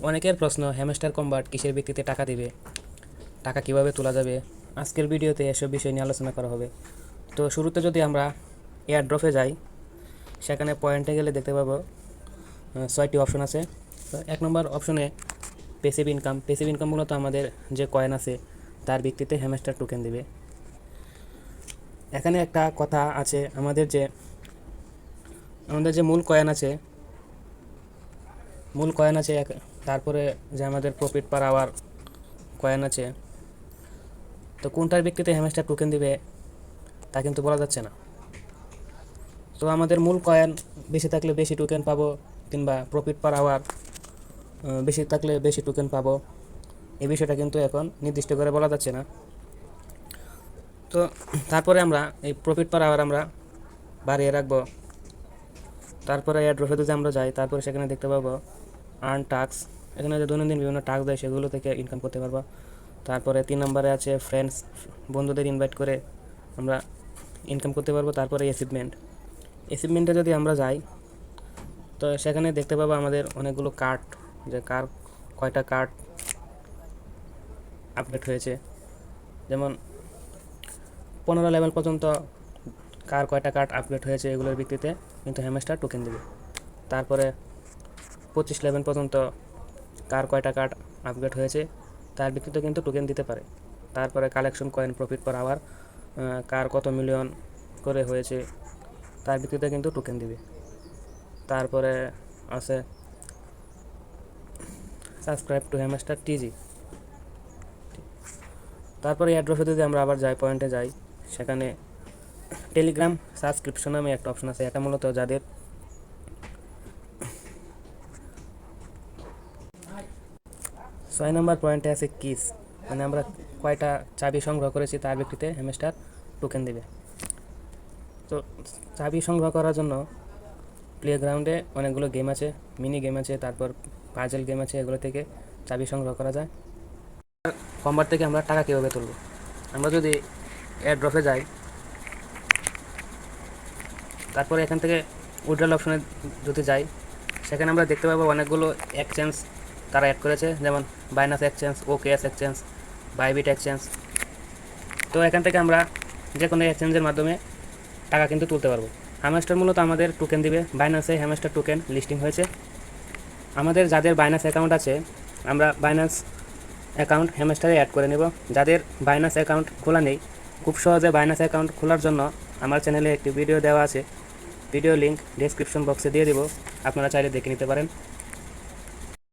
অনেকের প্রশ্ন, hamster combat কিসের ভিত্তিতে টাকা দিবে? টাকা কীভাবে তোলা যাবে? আজকের ভিডিওতে এসব বিষয় নিয়ে আলোচনা করা হবে। তো শুরুতে যদি আমরা এয়ার ড্রপে যাই, সেখানে পয়েন্টে গেলে দেখতে পাবো ছয়টি অপশন আছে। তো এক নম্বর অপশনে পেসিভ ইনকাম পেসিভ ইনকাম মূলত আমাদের যে কয়েন আছে, তার ভিত্তিতে হ্যামস্টার টোকেন দিবে। এখানে একটা কথা আছে, আমাদের যে আমাদের যে মূল কয়েন আছে, মূল কয়েন আছে এক- তারপরে যে আমাদের প্রফিট পার আওয়ার কয়েন আছে, তো কোনটার ভিত্তিতে হ্যামস্টার টোকেন দিবে, তা কিন্তু বলা যাচ্ছে না। তো আমাদের মূল কয়েন বেশি থাকলে বেশি টোকেন পাবো, কিংবা প্রফিট পার আওয়ার বেশি থাকলে বেশি টোকেন পাবো, এই বিষয়টা কিন্তু এখন নির্দিষ্ট করে বলা যাচ্ছে না। তো তারপরে আমরা এই প্রফিট পার আওয়ার আমরা বাড়িয়ে রাখব। তারপরে অ্যাড্রফে যদি আমরা যাই, তারপরে সেখানে দেখতে পাবো আর্ন টাক্স এখানে যে দৈনন্দিন বিভিন্ন টাক্স দেয়, সেগুলো থেকে ইনকাম করতে পারব। তারপরে তিন নম্বরে আছে ফ্রেন্ডস বন্ধুদের ইনভাইট করে আমরা ইনকাম করতে পারব। তারপরে অ্যাচিভমেন্ট অ্যাচিভমেন্টে যদি আমরা যাই, তো সেখানে দেখতে পাবো আমাদের অনেকগুলো কার্ড যে কার, কয়টা কার্ড আপডেট হয়েছে। যেমন পনেরো লেভেল পর্যন্ত কার কয়টা কার্ড আপডেট হয়েছে এগুলোর ভিত্তিতে কিন্তু হ্যামস্টার টোকেন দেবে। তারপরে পঁচিশ লেভেল পর্যন্ত কার কয়টা কার্ড আপগ্রেড হয়েছে, তার ভিত্তিতে কিন্তু টোকেন দিতে পারে। তারপরে collection coin profit per hour কার কত মিলিয়ন করে হয়েছে, তার ভিত্তিতে কিন্তু টোকেন দিবে। তারপরে আছে সাবস্ক্রাইব টু হ্যামস্টার টিজি তারপরে অ্যাড্রসে যদি আমরা আবার যাই পয়েন্টে যাই, সেখানে টেলিগ্রাম সাবস্ক্রিপশন নামে একটা অপশন আছে, এটা মূলত যাদের ছয় নম্বর পয়েন্টে আছে কিস মানে আমরা কয়টা চাবি সংগ্রহ করেছি তার ভিত্তিতে হ্যামস্টার টোকেন দেবে। তো চাবি সংগ্রহ করার জন্য প্লেগ্রাউন্ডে অনেকগুলো গেম আছে মিনি গেম আছে, তারপর পাজেল গেম আছে, এগুলো থেকে চাবি সংগ্রহ করা যায়। কম্বার থেকে আমরা টাকা কীভাবে তুলব? আমরা যদি এয়ার ড্রপে যাই, তারপরে এখান থেকে উইড্রল অপশনে যদি যাই, সেখানে আমরা দেখতে পাবো অনেকগুলো এক্সচেঞ্জ তারা অ্যাড করেছে, যেমন Binance exchange OKX exchange Bybit exchange তো এখান থেকে আমরা যে কোনো এক্সচেঞ্জের মাধ্যমে টাকা কিন্তু তুলতে পারব। হ্যামেস্টার মূলত আমাদের টোকেন দিবে। বাইনান্সে হ্যামস্টার টোকেন লিস্টিং হয়েছে। আমাদের যাদের বাইনাস অ্যাকাউন্ট আছে, আমরা বাইনান্স অ্যাকাউন্ট হ্যামস্টারে অ্যাড করে নেব। যাদের বাইনাস অ্যাকাউন্ট খোলা নেই, খুব সহজে বাইনাস অ্যাকাউন্ট খোলার জন্য আমার চ্যানেলে একটি ভিডিও দেওয়া আছে। ভিডিও লিংক ডেসক্রিপশন বক্সে দিয়ে দেবো। আপনারা চাইলে দেখে নিতে পারেন।